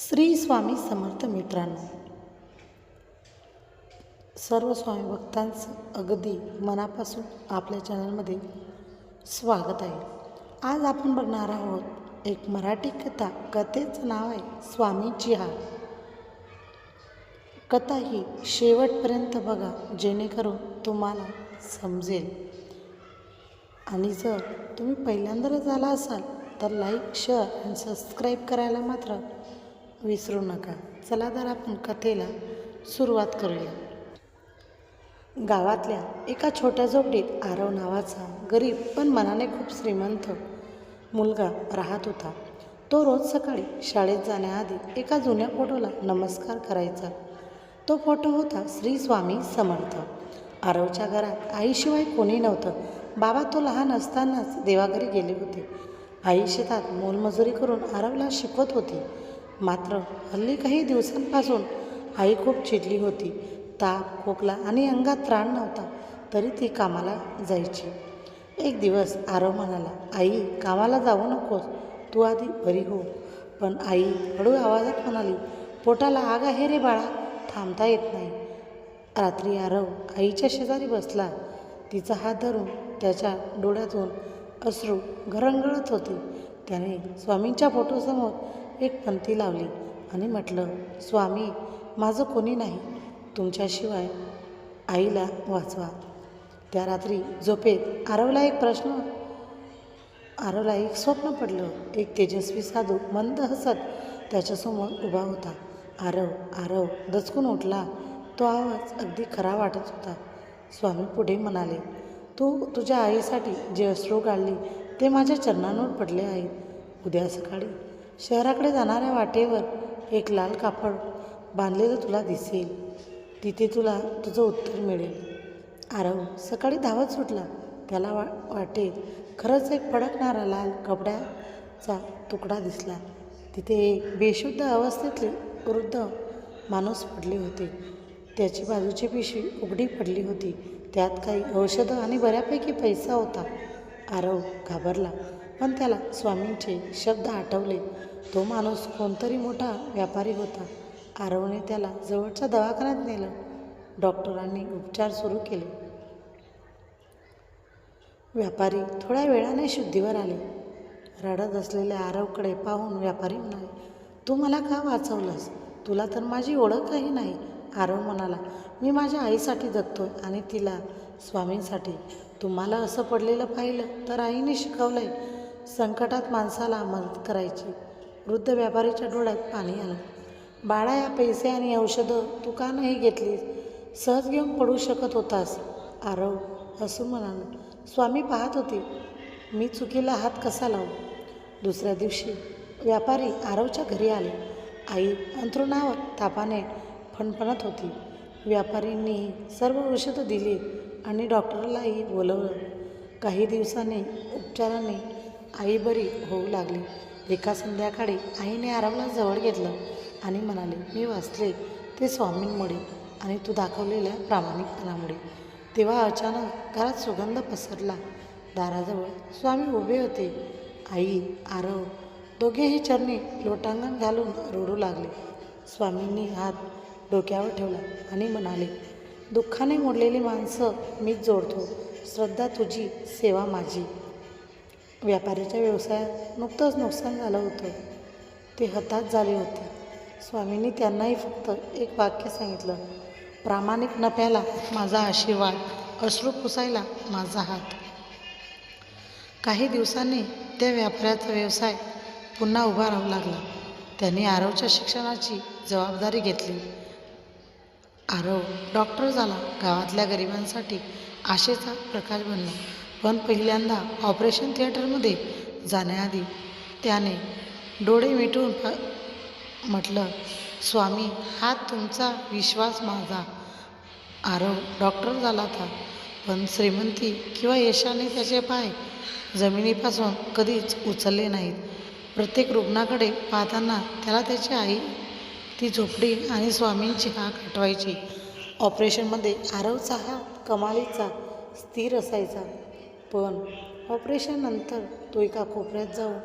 श्री स्वामी समर्थ मित्रांनो सर्व स्वामी भक्तांचं अगदी मनापासून आपल्या चॅनलमध्ये स्वागत आहे. आज आपण बघणार आहोत एक मराठी कथा. कथेचं नाव आहे स्वामीची हार कथा ही शेवटपर्यंत बघा जेणेकरून तुम्हाला समजेल. आणि जर तुम्ही पहिल्यांदाच आला असाल तर लाईक शेअर आणि सबस्क्राईब करायला मात्र विसरू नका. चला तर आपण कथेला सुरुवात करूया. गावातल्या एका छोट्या झोपडीत आरव नावाचा गरीब पण मनाने खूप श्रीमंत मुलगा राहत होता. तो रोज सकाळी शाळेत जाण्याआधी एका जुन्या फोटोला नमस्कार करायचा. तो फोटो होता श्री स्वामी समर्थ. आरवच्या घरात आईशिवाय कोणी नव्हतं. बाबा तो लहान असतानाच देवाघरी गेले होते. आई शेतात मोलमजुरी करून आरवला शिकवत होती. मात्र हल्ली काही दिवसांपासून आई खूप चिडली होती. ताप खोकला आणि अंगात त्राण नव्हता तरी ती कामाला जायची. एक दिवस आरव म्हणाला आई कामाला जाऊ नकोस तू आधी बरी हो. पण आई हळू आवाजात म्हणाली पोटाला आग आहे रे बाळा थांबता येत नाही. रात्री आरव आईच्या शेजारी बसला. तिचा हात धरून त्याच्या डोळ्यातून अश्रू घरंगळत होते. त्याने स्वामींच्या फोटोसमोर एक पंथी लावली आणि म्हटलं स्वामी माझं कोणी नाही. तुमच्याशिवाय आईला वाचवा. त्या रात्री झोपेत आरवला एक प्रश्न आरवला एक स्वप्न पडलं. एक तेजस्वी साधू मंद हसत त्याच्यासमोर उभा होता. आरव आरव दचकून उठला. तो आवाज अगदी खरा वाटत होता. स्वामी पुढे म्हणाले तू तुझ्या आईसाठी जे अश्रू गाळली ते माझ्या चरणांवर पडले आहेत. उद्या सकाळी शहराकडे जाणाऱ्या वाटेवर एक लाल कापड बांधलेलं तुला दिसेल. तिथे तुला तुझं उत्तर मिळेल. आरव सकाळी धावत सुटला. त्याला वा वाटेत खरंच एक फडकणारा लाल कपड्याचा तुकडा दिसला. तिथे एक बेशुद्ध अवस्थेतले वृद्ध माणूस पडले होते. त्याची बाजूची पिशवी उघडी पडली होती. त्यात काही औषधं आणि बऱ्यापैकी पैसा होता. आरव घाबरला. पण त्याला स्वामींचे शब्द आठवले. तो माणूस कोणतरी मोठा व्यापारी होता. आरवने त्याला जवळच्या दवाखान्यात नेलं. डॉक्टरांनी उपचार सुरू केले. व्यापारी थोड्या वेळाने शुद्धीवर आले. रडत असलेल्या आरवकडे पाहून व्यापारी म्हणाले तू मला का वाचवलंस? तुला तर माझी ओळखही नाही. आरव म्हणाला मी माझ्या आईसाठी जगतोय आणि तिला स्वामींसाठी तुम्हाला असं पडलेलं पाहिलं तर आईने शिकवलंय. संकटात माणसाला मदत करायची. वृद्ध व्यापारीच्या डोळ्यात पाणी आलं. बाळा या पैसे आणि औषधं तू का नाही घेतलीस? सहज घेऊन पडू शकत होतास. आरव हसून म्हणाला स्वामी पाहत होते. मी चुकीला हात कसा लावू? दुसऱ्या दिवशी व्यापारी आरवच्या घरी आले. आई अंथरुणावर तापाने फणफणत होती. व्यापारींनी सर्व औषधं दिली. आणि डॉक्टरलाही बोलवलं. काही दिवसांनी उपचाराने आई बरी होऊ लागली. एका संध्याकाळी आईने आरामला जवळ घेतलं आणि म्हणाले मी वाचले ते स्वामींमुळे आणि तू दाखवलेल्या प्रामाणिकपणामुळे तेव्हा अचानक घरात सुगंध पसरला. दाराजवळ स्वामी उभे होते. आई आरव दोघेही चरणी लोटांगण घालून रडू लागले. स्वामींनी हात डोक्यावर ठेवला आणि म्हणाले दुःखाने मोडलेली माणसं मीच जोडतो. श्रद्धा तुझी सेवा माझी. व्यापाऱ्याच्या व्यवसायात नुकतंच नुकसान झालं होतं. ते हताश झाले होते. स्वामींनी त्यांनाही फक्त एक वाक्य सांगितलं. प्रामाणिक नफ्याला माझा आशीर्वाद अश्रू पुसायला माझा हात. काही दिवसांनी त्या व्यापाऱ्याचा व्यवसाय पुन्हा उभा राहू लागला. त्यांनी आरवच्या शिक्षणाची जबाबदारी घेतली. आरव डॉक्टर झाला. गावातल्या गरिबांसाठी आशेचा प्रकाश बनला. पण पहिल्यांदा ऑपरेशन थिएटरमध्ये जाण्याआधी त्याने डोळे मिटून प म्हटलं स्वामी हा तुमचा विश्वास माझा. आरव डॉक्टर झाला होता पण श्रीमंती किंवा यशाने त्याचे पाय जमिनीपासून कधीच उचलले नाहीत. प्रत्येक रुग्णाकडे पाहताना त्याला त्याची आई ती झोपडी आणि स्वामींची हाक आठवायची ऑपरेशनमध्ये आरवचा हा कमालीचा स्थिर असायचा. पण ऑपरेशननंतर तो एका कोपऱ्यात जाऊन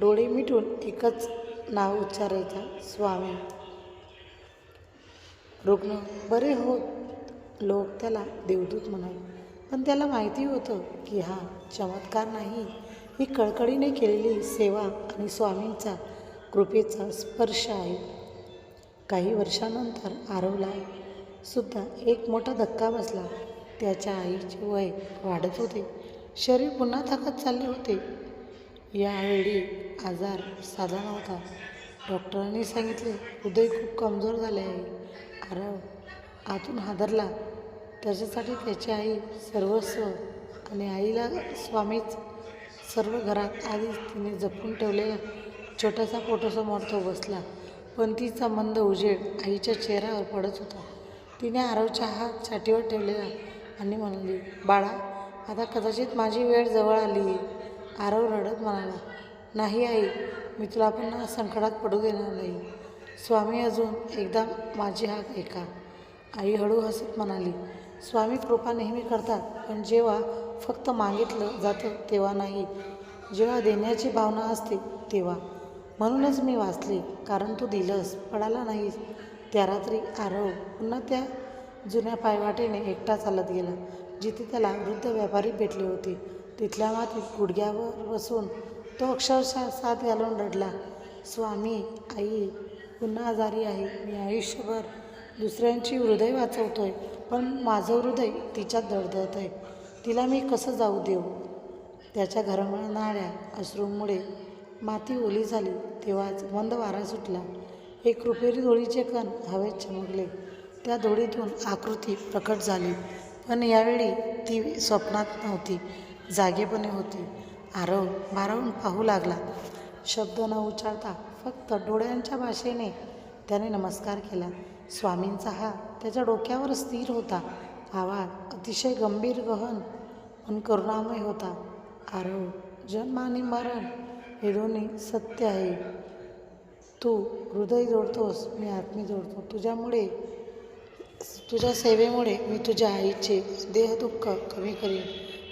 डोळे मिटून एकच नाव उच्चारायचा स्वामी. रुग्ण बरे होत लोक त्याला देवदूत म्हणाले. पण त्याला माहिती होतं की हा चमत्कार नाही. ही कळकळीने केलेली सेवा आणि स्वामींचा कृपेचा स्पर्श आहे. काही वर्षानंतर आरवला सुद्धा एक मोठा धक्का बसला. त्याच्या आईचे वय वाढत होते. शरीर पुन्हा थकत चालले होते. यावेळी आजार साधा नव्हता. डॉक्टरांनी सांगितले हृदय खूप कमजोर झाले आहे. आरव आतून हादरला. त्याच्यासाठी त्याची आई सर्वस्व आणि आईला स्वामीच सर्व घरात आधीच तिने जपून ठेवलेला छोटासा फोटोसमोर तो बसला. पण तिचा मंद उजेड आईच्या चेहऱ्यावर पडत होता. तिने आरवच्या हात छाटीवर ठेवलेला आणि म्हणाली बाळा आता कदाचित माझी वेळ जवळ आली. आहे आरव रडत म्हणाला नाही आई मी तुला पण संकटात पडू देणार नाही. स्वामी अजून एकदा माझी हाक ऐका. आई हळू हसत म्हणाली स्वामी कृपा नेहमी करतात पण जेव्हा फक्त मागितलं जातं तेव्हा नाही. जेव्हा देण्याची भावना असते तेव्हा. म्हणूनच मी वाचली. कारण तू दिलंस पडाला नाहीस. त्या रात्री आरव पुन्हा त्या जुन्या पायवाटेने एकटा चालत गेला जिथे त्याला वृद्ध व्यापारी भेटले होते. तिथल्या मातीत गुडघ्यावर बसून तो अक्षरशः साथ घालून रडला स्वामी आई पुन्हा आजारी आहे. मी आयुष्यभर दुसऱ्यांची हृदय वाचवतोय पण माझं हृदय तिच्यात दडदळत आहे. तिला मी कसं जाऊ देऊ? त्याच्या घरमळणाऱ्या अश्रूमुळे माती ओली झाली तेव्हाच मंद वारा सुटला. एक रुपेरी धुळीचे कण हवेत चमकले. त्या धुळीतून आकृती प्रकट झाली. पण यावेळी ती स्वप्नात नव्हती जागेपणे होती. आरव भारावून पाहू लागला. शब्द न उच्चारता फक्त डोळ्यांच्या भाषेने त्याने नमस्कार केला. स्वामींचा हा त्याच्या डोक्यावर स्थिर होता. आवाज अतिशय गंभीर गहन पण करुणामय होता. आरव जन्म आणि मरण हे दोन्ही सत्य आहे. तू हृदय जोडतोस मी आत्मी जोडतो. तुझ्यामुळे तुझ्या सेवेमुळे मी तुझ्या आईचे देहदुःख कमी करीन.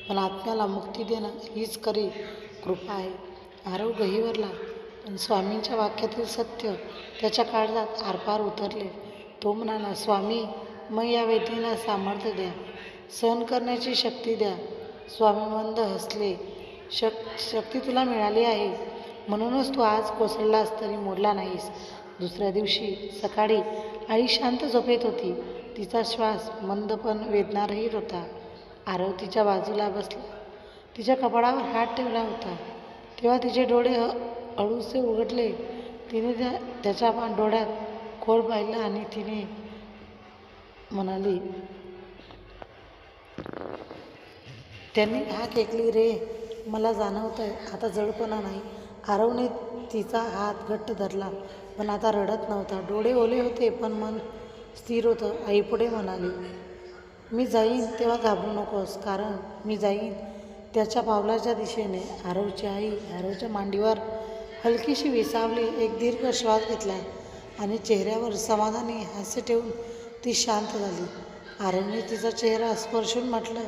पण आत्म्याला मुक्ती देणं हीच करी कृपा आहे. आरव गहिवरला पण स्वामींच्या वाक्यातील सत्य त्याच्या काळजात आरपार उतरले. तो म्हणाला स्वामी मग या वेदनेला सामर्थ्य द्या. सहन करण्याची शक्ती द्या. स्वामी मंद हसले. शक शक्ती तुला मिळाली आहे. म्हणूनच तू आज कोसळलास तरी मोडला नाहीस. दुसऱ्या दिवशी सकाळी आई शांत झोपेत होती. तिचा श्वास मंद पण वेदनारहित होता. आरव तिच्या बाजूला बसला. तिच्या कपाळावर हात ठेवला होता. तेव्हा तिचे डोळे ह हळूसे उघडले. तिने त्या त्याच्या पा- डोळ्यात खोल पाहिलं आणि तिने म्हणाली त्यांनी हा ऐकली रे. मला जाणवतं आहे आता जडपणा नाही. आरवने तिचा हात घट्ट धरला पण आता रडत नव्हता. डोळे ओले होते पण मन स्थिर होतं. आई पुढे म्हणाली मी जाईन तेव्हा घाबरू नकोस कारण मी जाईन त्याच्या पावलाच्या दिशेने. आरवची आई आरवच्या मांडीवर हलकीशी विसावली एक दीर्घ श्वास घेतला आणि चेहऱ्यावर समाधानी हास्य ठेवून ती शांत झाली. आरवने तिचा चेहरा स्पर्शून म्हटलं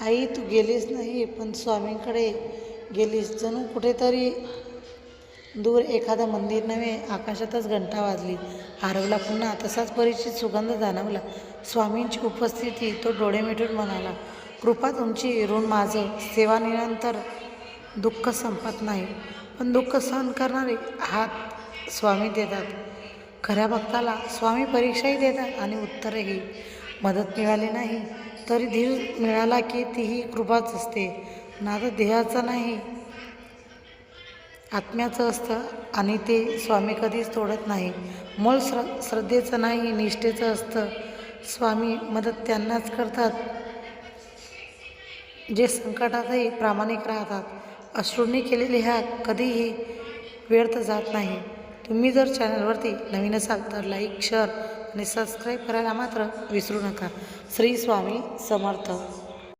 आई तू गेलीस नाही पण स्वामींकडे गेलीस. जणू कुठेतरी दूर एखादं मंदिर नव्हे आकाशातच घंटा वाजली. हरवला पुन्हा तसाच परिचित सुगंध जाणवला. स्वामींची उपस्थिती तो डोळे मिटून म्हणाला कृपा तुमची ऋण माझं. सेवानिरंतर दुःख संपत नाही पण दुःख सहन करणारे हात स्वामी देतात. खऱ्या भक्ताला स्वामी परीक्षाही देतात आणि उत्तरही. मदत मिळाली नाही. तरी धीर मिळाला की तीही कृपाच असते. नातं देहाचा नाही. आत्म्याचं असतं आणि ते स्वामी कधीच तोडत नाही. मूळ श्र श्रद्धेचं नाही निष्ठेचं असतं. स्वामी मदत त्यांनाच करतात. जे संकटातही प्रामाणिक राहतात. अश्रूंनी केलेली ह्या कधीही व्यर्थ जात नाही. तुम्ही जर चॅनलवरती नवीन असाल तर लाईक शेअर आणि सबस्क्राईब करायला मात्र विसरू नका. श्री स्वामी समर्थ.